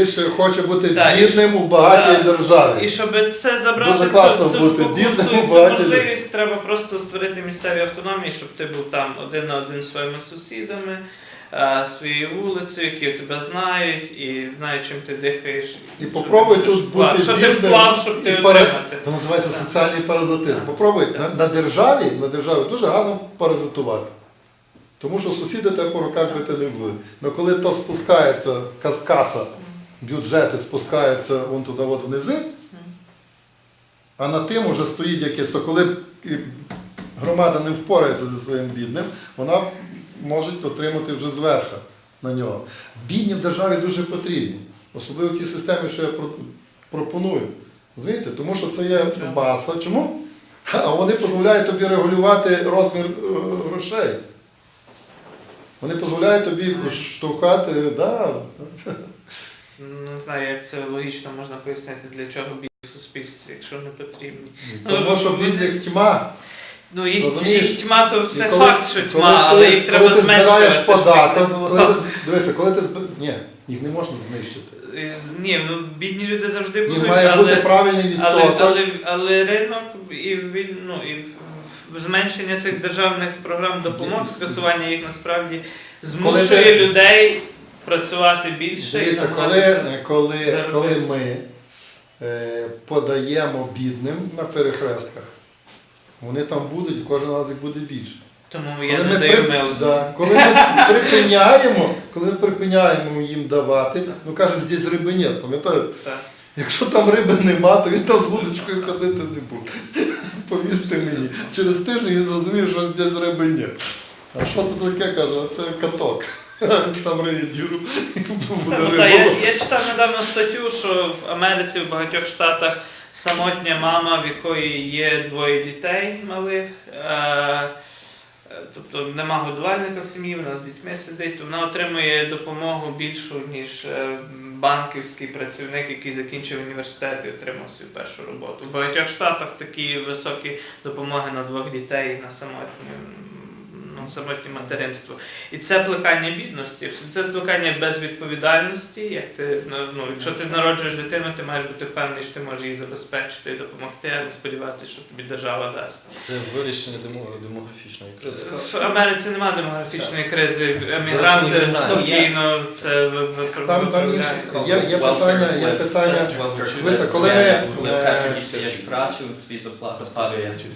Більше хоче бути Так, бідним у багатій так. державі. І щоб це забрати Дуже класно цю бути спокусу бідним, і цю можливість, треба просто створити місцеві автономії, щоб ти був там один на один зі своїми сусідами, а, своєю вулицею, які тебе знають, і знають, чим ти дихаєш. І що попробуй ти тут будеш бути вклад, Що ти бідним вклав, щоб ти і пере- отримати. Це називається Так. соціальний паразитизм. Так. Попробуй Так. на, на державі, на державі дуже гарно паразитувати. Тому що сусіди тебе по руках бити не будуть. Але коли то спускається, кас- каса, бюджети спускаються вон туди от внизи, а над тим вже стоїть якесь, то коли громада не впорається зі своїм бідним, вона може отримати вже зверха на нього. Бідні в державі дуже потрібні, особливо в тій системі, що я пропоную. Розумієте? Тому що це є баса. Чому? А вони дозволяють тобі регулювати розмір е, грошей. Вони дозволяють тобі штовхати, да, Не знаю, як це логічно можна пояснити, для чого бій в суспільстві, якщо не потрібні. тому що бідних тьма. Ну, їх, Розумієш? їх тьма, то І це коли- факт, що коли тьма, ти- але їх треба Коли ти збираєш зменшувати. щоб їх не податок, було. коли ти, дивися, коли ти зб... Ні, їх не можна знищити. З- Ні, ну бідні люди завжди Їх будуть, має але, бути правильний але, відсоток. але, але ринок і, віль- ну, і в- в- зменшення цих державних програм допомог, скасування їх насправді змушує людей працювати більше. і Дивіться, коли, коли, коли ми е, подаємо бідним на перехрестках, вони там будуть і кожен раз їх буде більше. Тому я Коли не ми, даю при- милості. да, коли ми припиняємо, коли ми припиняємо їм давати, ну каже, здесь риби нет, пам'ятаєте? Якщо там риби нема, то він там з вудочкою ходити не буде. Повірте мені, через тиждень він зрозумів, що здесь риби нет. А що це таке каже? Це каток. Там риє діру Це, ну, та, я, я читав недавно статтю, що в Америці в багатьох штатах самотня мама, в якої є двоє дітей малих. Е, Тобто нема годувальника в сім'ї, вона з дітьми сидить, то вона отримує допомогу більшу, ніж е, банківський працівник, який закінчив університет і отримав свою першу роботу. В багатьох штатах такі високі допомоги на двох дітей і на самотнє, ну, самотнє материнство. І це плекання бідності, це плекання безвідповідальності. Як ти, ну, ну, якщо ти народжуєш дитину, ти маєш бути впевнений, що ти можеш їй забезпечити і допомогти, а не сподіватися, що тобі держава дасть. Це вирішення демо- демографічної кризи. В Америці немає демографічної кризи. Емігранти спокійно це Там, там інші, є, є питання, є питання, Дивися, коли ми,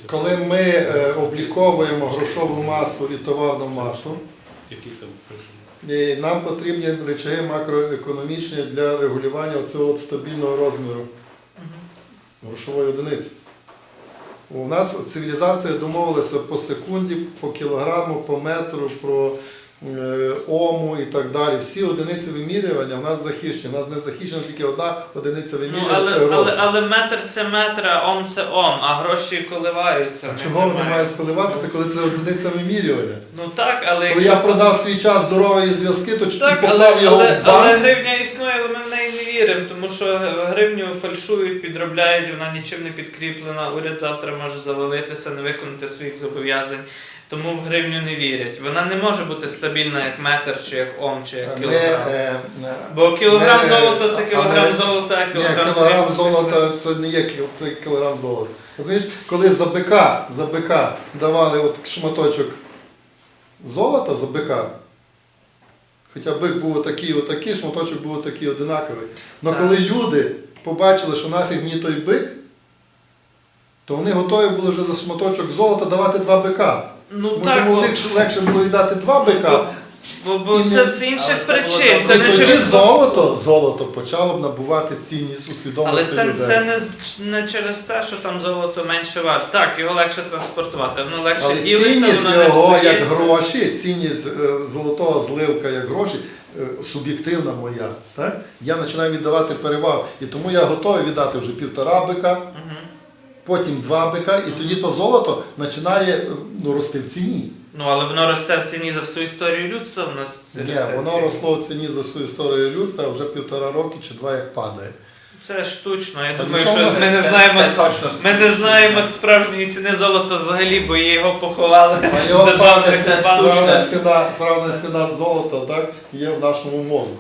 коли е, ми е, обліковуємо грошову масу і товарну масу, і нам потрібні речаги макроекономічні для регулювання цього стабільного розміру. Грошової одиниці. У нас цивілізація домовилася по секунді, по кілограму, по метру, про ому і так далі. Всі одиниці вимірювання в нас захищені. У нас не захищена тільки одна одиниця Ну, вимірювання але, це гроші. але, але метр це метр, а ом це ом, а гроші коливаються. А чого вони мають коливатися, коли це одиниця вимірювання? Ну так, але Коли якщо... я продав свій час здорової зв'язки, то Так, і але, поклав його але, в але гривня існує, але ми в неї не віримо, тому що гривню фальшують, підробляють, вона нічим не підкріплена. Уряд завтра може завалитися, не виконати своїх зобов'язань. Тому в гривню не вірять. Вона не може бути стабільна як метр, чи як ом, чи як кілограм. е, Бо кілограм ми, золота це а- кілограм ми- золота, а Ні, кілограм кілограм срібла це золота це не є кіл- це кілограм золота. Розумієш, коли за бика, за бика давали от шматочок золота за бика, хоча бик був отакий, отакий, шматочок був отакий одинаковий. Але Так. коли люди побачили, що нафіг мені той бик, то вони готові були вже за шматочок золота давати два бика. Ну Тому так, бо, легше, легше було віддати два бика. бо, бо І це не- з інших Але це причин. там- Це І не тоді через золото, золото почало б набувати цінність у Але це, людей. це не, з- не через те, що там золото менше важить. Так, його легше транспортувати, воно легше Але ділиться, цінність воно не його як псується. гроші, цінність е, золотого зливка як гроші, е, суб'єктивна моя. Так? Я починаю віддавати перевагу. І тому я готовий віддати вже півтора бика, Мгм. Потім два бика, і тоді то золото починає е, ну, рости в ціні. Ну, але воно росте в ціні за всю історію людства, воно с- Ні, росте в воно ціні. росло в ціні за всю історію людства, а вже півтора роки чи два як падає. Це штучно. Я Та думаю, нічого що не- ми не Це- знаємо. це точно Ми не знаємо справжньої ціни золота взагалі, бо його поховали. А його Державне справжня це ціна, банк. справжня ціна, справжня ціна золота так, є в нашому мозку.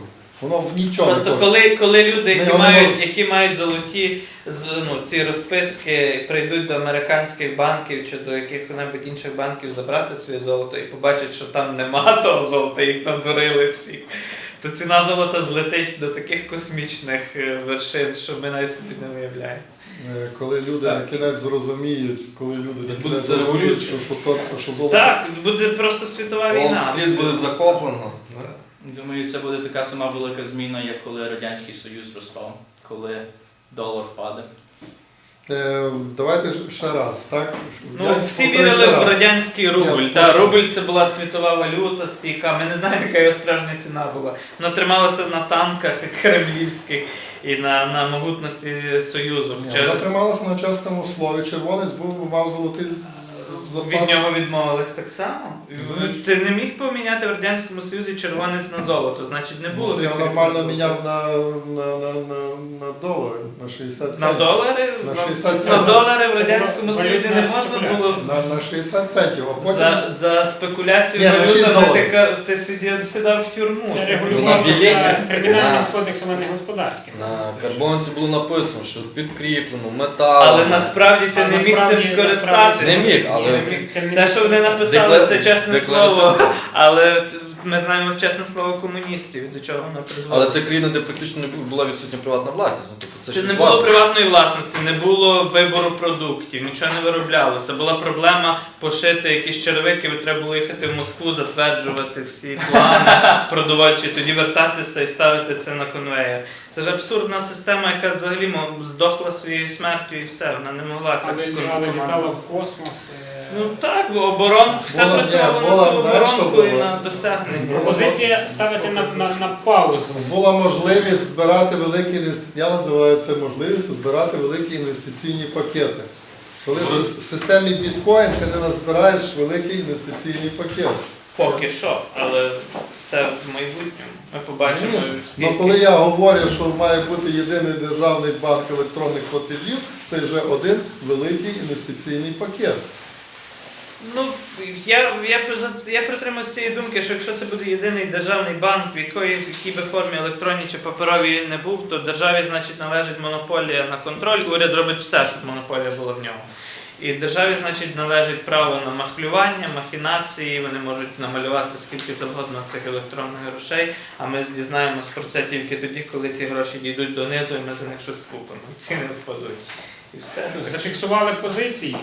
Воно в нічого не Просто коштує. коли, коли люди, Ми які його не мають, можемо. які мають золоті з- ну, ці розписки, прийдуть до американських банків чи до яких-небудь інших банків забрати своє золото і побачать, що там нема того золота, їх надурили всі. То ціна золота злетить до таких космічних е, вершин, що ми навіть собі не уявляємо. Е, Коли люди Так. на кінець зрозуміють, коли люди на Буде кінець це зрозуміють, що, революція. що, то, що золото Так, буде просто світова війна. Уолл-стріт буде захоплено. Думаю, це буде така сама велика зміна, як коли Радянський Союз розпав, коли долар впаде. Е, давайте ж ще раз, так? Ну, Я всі повторюю вірили ще в раз. радянський рубль. Ні, Та, рубль це була світова валюта стійка. Ми не знаємо, яка його справжня ціна була. Вона трималася на танках кремлівських і на, на могутності Союзу. Ні, Хоча Вона трималася на чесному слові. Червонець був мав золотий з-. Від нього відмовились так само. Ну, Ти не міг поміняти в Радянському Союзі червонець на золото, значить не було. Ну, я таких нормально продуктів. міняв на, на, на, на, на долари, на 60 На долари? На На, 60 на центів. долари в Це Радянському була Союзі не валютна можна спекуляція. було На, на 60 центів, а потім За, за спекуляцію Ні, на шість валютами ти, доларів. ка- ти сидів, сідав в тюрму. Це білеті. кримінальним кодексом, а не господарським. На карбонці було написано, що підкріплено, метал. Але насправді ти А не міг цим насправді- скористатися. Не міг, але- Те, що вони написали, це чесне слово, але ми знаємо чесне слово комуністів, до чого воно призвело. Але це країна, де практично не була відсутня приватна власність. Ну, тобто це Це щось не було важливе. приватної власності, не було вибору продуктів, нічого не вироблялося. Була проблема пошити якісь черевики, бо треба було їхати в Москву, затверджувати всі плани продовольчі, тоді вертатися і ставити це на конвейер. Це ж абсурдна система, яка взагалі мо- здохла своєю смертю і все. Вона не могла це Але але літало в космос. е, Ну так, бо оборон все Була- працювало на була, цю знаєш, що оборонку і на досягнення. Пропозиція ставити на, на, на паузу. була можливість збирати великі інвестиційні, я називаю це можливістю збирати великі інвестиційні пакети. Коли в сис- в системі біткоін ти не назбираєш великий інвестиційний пакет. Поки що, але все в майбутньому. Ми побачимо, Розумієш? скільки. Ну, коли я говорю, що має бути єдиний державний банк електронних платежів, це вже один великий інвестиційний пакет. Ну, я, я, я притримуюсь тієї думки, що якщо це буде єдиний державний банк, в якої, в якій би формі електронній чи паперовій не був, то державі, значить, належить монополія на контроль. Уряд зробить все, щоб монополія була в ньому. І державі, значить, належить право на махлювання, махінації, вони можуть намалювати скільки завгодно цих електронних грошей, а ми дізнаємось про це тільки тоді, коли ці гроші дійдуть донизу, і ми за них щось купимо. Ціни впадуть. І все. Зафіксували позиції.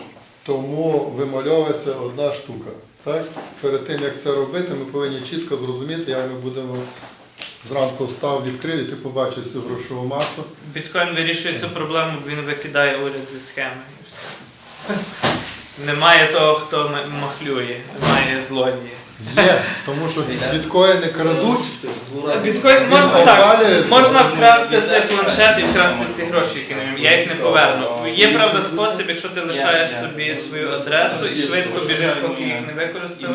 Тому вимальовується одна штука. Так? Перед тим, як це робити, ми повинні чітко зрозуміти, як ми будемо зранку встав, відкрив, і ти побачив всю грошову масу. Біткоін вирішує цю проблему, він викидає уряд зі схеми і все. Немає того, хто махлює, немає злодії. Є, тому що біткоїни крадуть. Біткоін можна так. Можна вкрасти цей планшет і вкрасти всі гроші, які на ньому. Я їх не поверну. Є правда спосіб, якщо ти лишаєш собі свою адресу і швидко біжиш, поки їх не використали.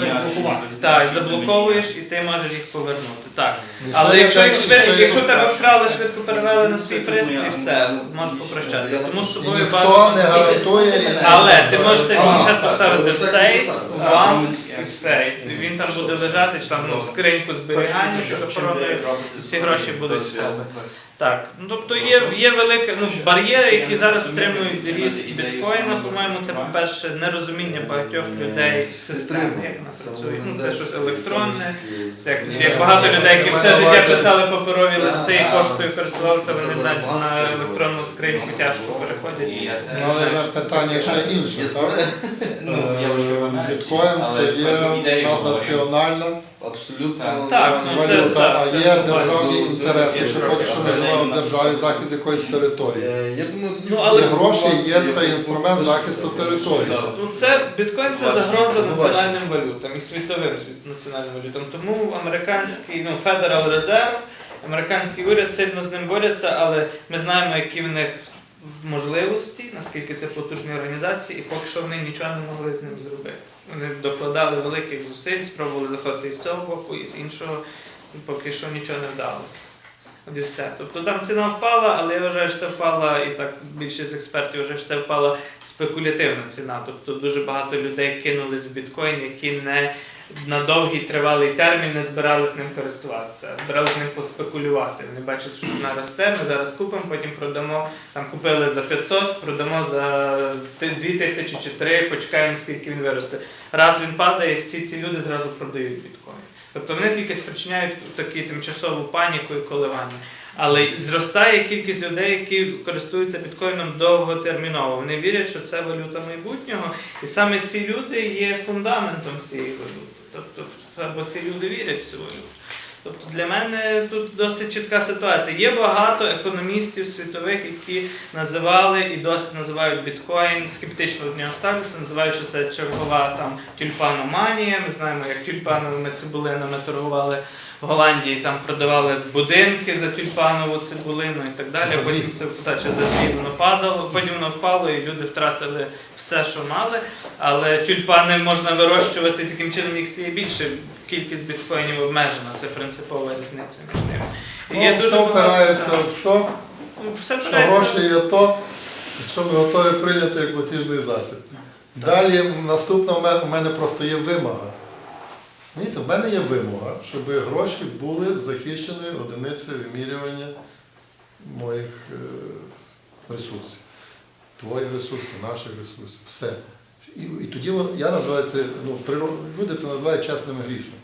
Так, заблоковуєш і ти можеш їх повернути. Так. Але якщо їх швидко, якщо тебе вкрали, швидко перевели на свій пристрій, все, можеш попрощатися. Тому з собою бажано. Але ти можеш цей планшет поставити в сейф, в банк і все. І Він там буде лежати, чи там ну, в скриньку зберігання, що ці гроші будуть в тебе. Так, ну тобто є, є велике ну, бар'єри, які зараз стримують ріст біткоїна. По-моєму, це по-перше нерозуміння багатьох людей системи, як вона працює. Ну це щось електронне. Як, як багато людей, які все життя писали паперові листи і поштою користувалися, вони на, на електронну скриньку тяжко переходять. Ну, Але питання ще інше, так? Ну, Е. Біткоін це є наднаціональна Абсолютно. Так, ну, це- валюта, так, а це є державні Ну, інтереси, що хочеш, щоб агресивна. в державі захист якоїсь території. Е, Я думаю, Ну, але- гроші є цей інструмент захисту території. Ну, це біткоін це загроза національним валютам і світовим світ- національним валютам. Тому американський ну, Federal Reserve, американський уряд сильно з ним борються, але ми знаємо, які в них можливості, наскільки це потужні організації, і поки що вони нічого не могли з ним зробити. Вони докладали великих зусиль, спробували заходити з цього боку, і з іншого, і поки що нічого не вдалося. От і все. Тобто там ціна впала, але я вважаю, що це впала, і так більшість експертів вважає, що це впала спекулятивна ціна. Тобто дуже багато людей кинулись в біткоін, які не на довгий тривалий термін не збирались ним користуватися, а з ним поспекулювати. Вони бачили, що вона росте, ми зараз купимо, потім продамо. Там купили за 500, продамо за 2 тисячі чи 3, почекаємо, скільки він виросте. Раз він падає, всі ці люди зразу продають біткоін. Тобто вони тільки спричиняють таку тимчасову паніку і коливання. Але зростає кількість людей, які користуються біткоїном довготерміново. Вони вірять, що це валюта майбутнього, і саме ці люди є фундаментом цієї валюти. Тобто, або ці люди вірять в цю валюту. Тобто для мене тут досить чітка ситуація. Є багато економістів світових, які називали і досі називають біткоін, скептично до нього ставляться, називають, що це чергова там тюльпаноманія. Ми знаємо, як тюльпановими цибулинами торгували в Голландії, там продавали будинки за тюльпанову цибулину і так далі. Потім це та, чи за дві воно падало, потім воно впало, і люди втратили все, що мали. Але тюльпани можна вирощувати таким чином, їх стає більше. Кількість біткоїнів обмежена, це принципова різниця між ними. І Ну, є все дуже багато- впирається в що? Ну, Все Що гроші є то, що ми готові прийняти як платіжний засіб. Далі наступна у мене просто є вимога. Розумієте, в мене є вимога, щоб гроші були захищеною одиницею вимірювання моїх е, ресурсів. Твоїх ресурсів, наших ресурсів. Все. І, і тоді я називаю це, ну, люди це називають чесними грішами.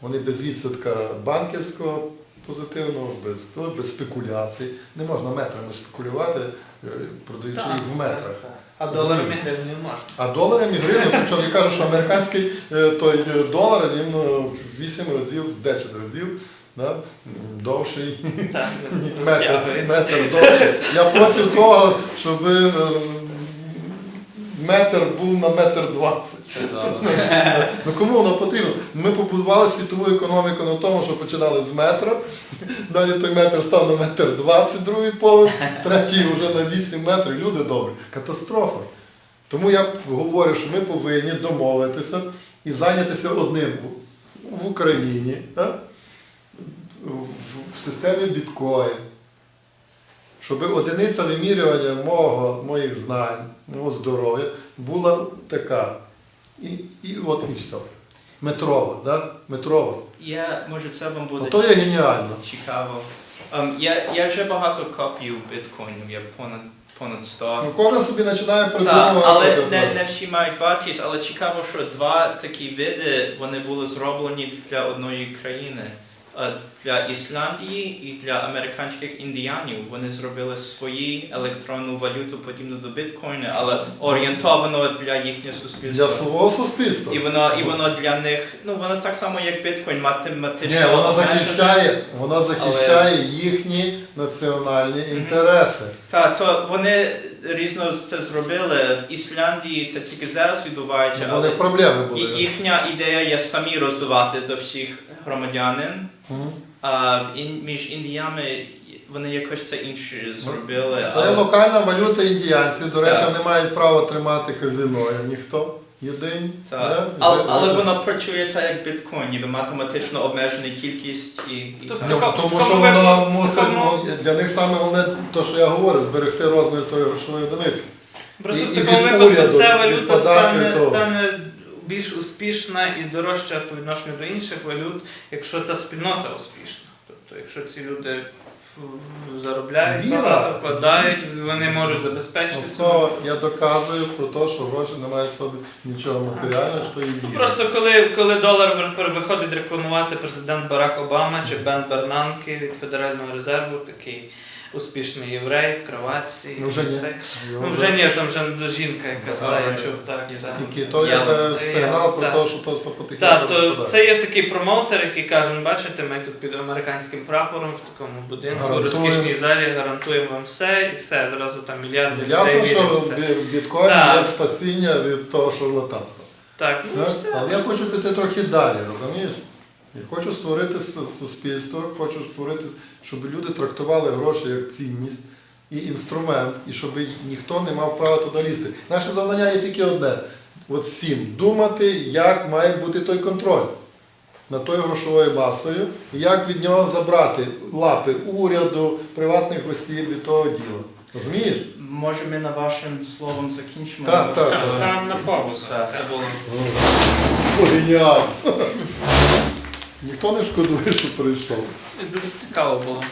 Вони без відсотка банківського позитивного, без, того, без спекуляцій. Не можна метрами спекулювати, е, продаючи їх в метрах. А доларами гривень не можна. А доларами гривні, причому я кажу, що американський е, той е, долар він е, в 8 разів, в 10 разів да, довший, Так, метр, метр довший. Я проти того, щоб метр був на метр двадцять. Ну кому воно потрібно? Ми побудували світову економіку на тому, що починали з метра, далі той метр став на метр двадцять, другий поверх, третій вже на 8 метрів. Люди добрі. Катастрофа. Тому я говорю, що ми повинні домовитися і зайнятися одним в- Україні, так? в- системі біткоін. Щоб одиниця вимірювання мого, моїх знань, мого здоров'я була така. І, і от і все. Метрова, да? Метрова. Я, може, це вам буде А то є геніально. цікаво. Ем, я, я вже багато копів біткоїнів, я понад, понад 100. Ну, кожен собі починає Так, придумувати. але не, не всі мають вартість, але цікаво, що два такі види вони були зроблені для одної країни. Е, Для Ісландії і для американських індіанів вони зробили свої електронну валюту, подібну до біткоїну, але орієнтовано для їхнього суспільства. Для свого суспільства. І воно, і воно для них, ну воно так само, як біткоін, математично. Ні, вона захищає, вона захищає їхні національні інтереси. Так, то вони різно це зробили. В Ісландії це тільки зараз відбувається, Ну, але проблеми і- їхня ідея є самі роздавати до всіх громадянин. Мгм. А в ін, між індіями вони якось це інше зробили. Це але- локальна валюта індіянців. До речі, Так. вони мають право тримати казино, ніхто. Єдині. Так. да? Але, але воно працює так, як біткоін, ніби математично обмежена кількість і, і Тобто так. Ну, такому- тому що такому воно випадку- мусить, ну, для них саме головне, то, що я говорю, зберегти розмір тої грошової одиниці. Просто І- в і такому від випадку уряду, ця від валюта стане, того. стане більш успішна і дорожча по відношенню до інших валют, якщо ця спільнота успішна. Тобто, якщо ці люди в- заробляють Віра. багато, вкладають, вони можуть забезпечити. Основа я доказую про те, що гроші не мають в собі нічого матеріального, що і Ну, віра. Просто коли, коли долар ви- виходить рекламувати президент Барак Обама чи Бен Бернанки від Федерального резерву, такий успішний єврей в кроватці. Ну, вже ні. Ну вже- ні, там вже жінка, яка Ага. чув так. Є так. Який то Я- є сигнал про те, що то все потихеньку Так, то розпадає. це є такий промоутер, який каже, «Ну, бачите, ми тут під американським прапором в такому будинку, в Гарантуємо. розкішній залі гарантуємо вам все і все. Зразу там мільярди людей Ясно, що в це. бі- біткоін Так. є спасіння від того шарлатанства. Так, ну Так? все. Але я хочу піти трохи далі, розумієш? Я хочу створити с- суспільство, хочу створити, щоб люди трактували гроші як цінність і інструмент, і щоб ніхто не мав права туди лізти. Наше завдання є тільки одне: от всім думати, як має бути той контроль над тою грошовою масою, і як від нього забрати лапи уряду, приватних осіб від того діла. Розумієш? Може ми на вашим словом закінчимо? Так, так. Ставимо на паузу. Так. Це було. Ніхто не шкодує, що прийшов. Дуже цікаво було.